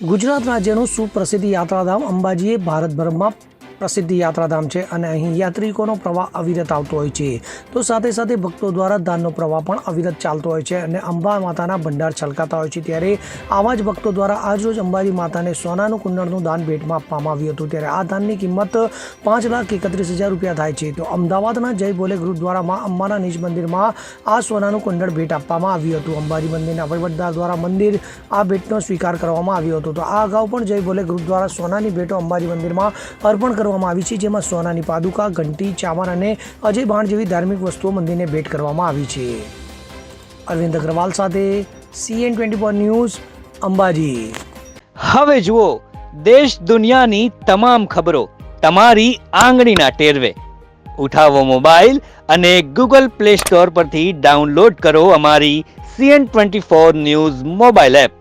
ગુજરાત રાજ્યનું સુપ્રસિદ્ધ યાત્રાધામ અંબાજીએ ભારતભરમાં પ્રસિદ્ધ યાત્રાધામ છે અને અહીં યાત્રિકોનો પ્રવાહ અવિરત આવતો હોય છે. તો સાથે સાથે ભક્તો દ્વારા દાનનો પ્રવાહ પણ અવિરત ચાલતો હોય છે અને અંબા માતાના ભંડાર છલકાતા હોય છે. ત્યારે આવા જ ભક્તો દ્વારા આજરોજ અંબાજી માતાને સોનાનું કુંડળનું દાન ભેટમાં આપવામાં આવ્યું હતું. ત્યારે આ દાનની કિંમત પાંચ લાખ એકત્રીસ હજાર રૂપિયા થાય છે. તો અમદાવાદના જય ભોલે ગુરુદ્વારામાં અંબાના નિજ મંદિરમાં આ સોનાનું કુંડળ ભેટ આપવામાં આવ્યું હતું. અંબાજી મંદિરના વહીવટદાર દ્વારા મંદિર આ ભેટનો સ્વીકાર કરવામાં આવ્યો હતો. તો આ અગાઉ પણ જય ભોલે ગુરુદ્વારા સોનાની ભેટો અંબાજી મંદિરમાં અર્પણ કરવામાં આવી છે, જેમાં સોનાની પાદુકા, ઘંટી ચામર અને અજય બાણ જેવી ધાર્મિક વસ્તુઓ મંદિરને ભેટ કરવામાં આવી છે. અરવિંદ અગ્રવાલ સાથે CN twenty four news, Ambaji. હવે જુઓ, દેશ દુનિયાની તમામ ખબરો તમારી આંગળીના ટેરવે. ઉઠાવો મોબાઈલ અને ગૂગલ પ્લે સ્ટોર પરથી ડાઉનલોડ કરો અમારી CN twenty four news mobile app.